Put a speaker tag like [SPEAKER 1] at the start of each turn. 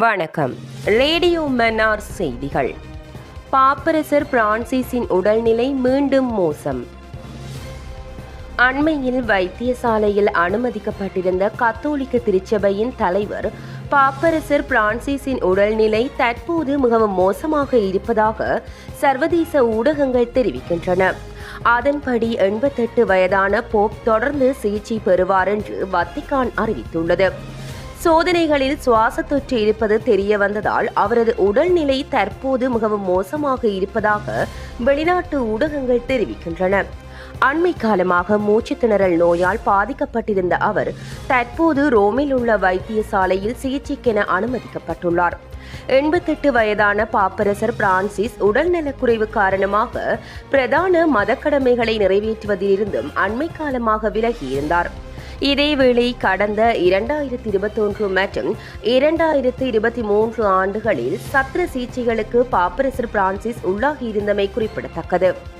[SPEAKER 1] வணக்கம். ரேடியோ மன்னார் செய்திகள். பாப்பரசர் பிரான்சிஸின் உடல்நிலை மீண்டும் மோசம். அண்மையில் வைத்தியசாலையில் அனுமதிக்கப்பட்டிருந்த கத்தோலிக்க திருச்சபையின் தலைவர் பாப்பரசர் பிரான்சிஸின் உடல்நிலை தற்போது மிகவும் மோசமாக இருப்பதாக சர்வதேச ஊடகங்கள் தெரிவிக்கின்றன. அதன்படி எண்பத்தெட்டு வயதான போப் தொடர்ந்து சிகிச்சை பெறுவார் என்று வத்திகான் அறிவித்துள்ளது. சோதனைகளில் சுவாச தொற்று இருப்பது தெரிய வந்ததால் அவரது உடல்நிலை தற்போது மிகவும் மோசமாக இருப்பதாக வெளிநாட்டு ஊடகங்கள் தெரிவிக்கின்றன. அண்மை காலமாக மூச்சுத்திணறல் நோயால் பாதிக்கப்பட்டிருந்த அவர் தற்போது ரோமில் உள்ள வைத்தியசாலையில் சிகிச்சைக்கென அனுமதிக்கப்பட்டுள்ளார். எண்பத்தெட்டு வயதான பாப்பரசர் பிரான்சிஸ் உடல்நலக்குறைவு காரணமாக பிரதான மதக்கடமைகளை நிறைவேற்றுவதிலிருந்தும் அண்மை காலமாக விலகியிருந்தார். இதேவேளை கடந்த இரண்டாயிரத்தி இருபத்தொன்று மற்றும் இரண்டாயிரத்து இருபத்தி மூன்று ஆண்டுகளில் சத்திர சிகிச்சைகளுக்கு பாப்பரசர் பிரான்சிஸ் உள்ளாகியிருந்தமை குறிப்பிடத்தக்கது.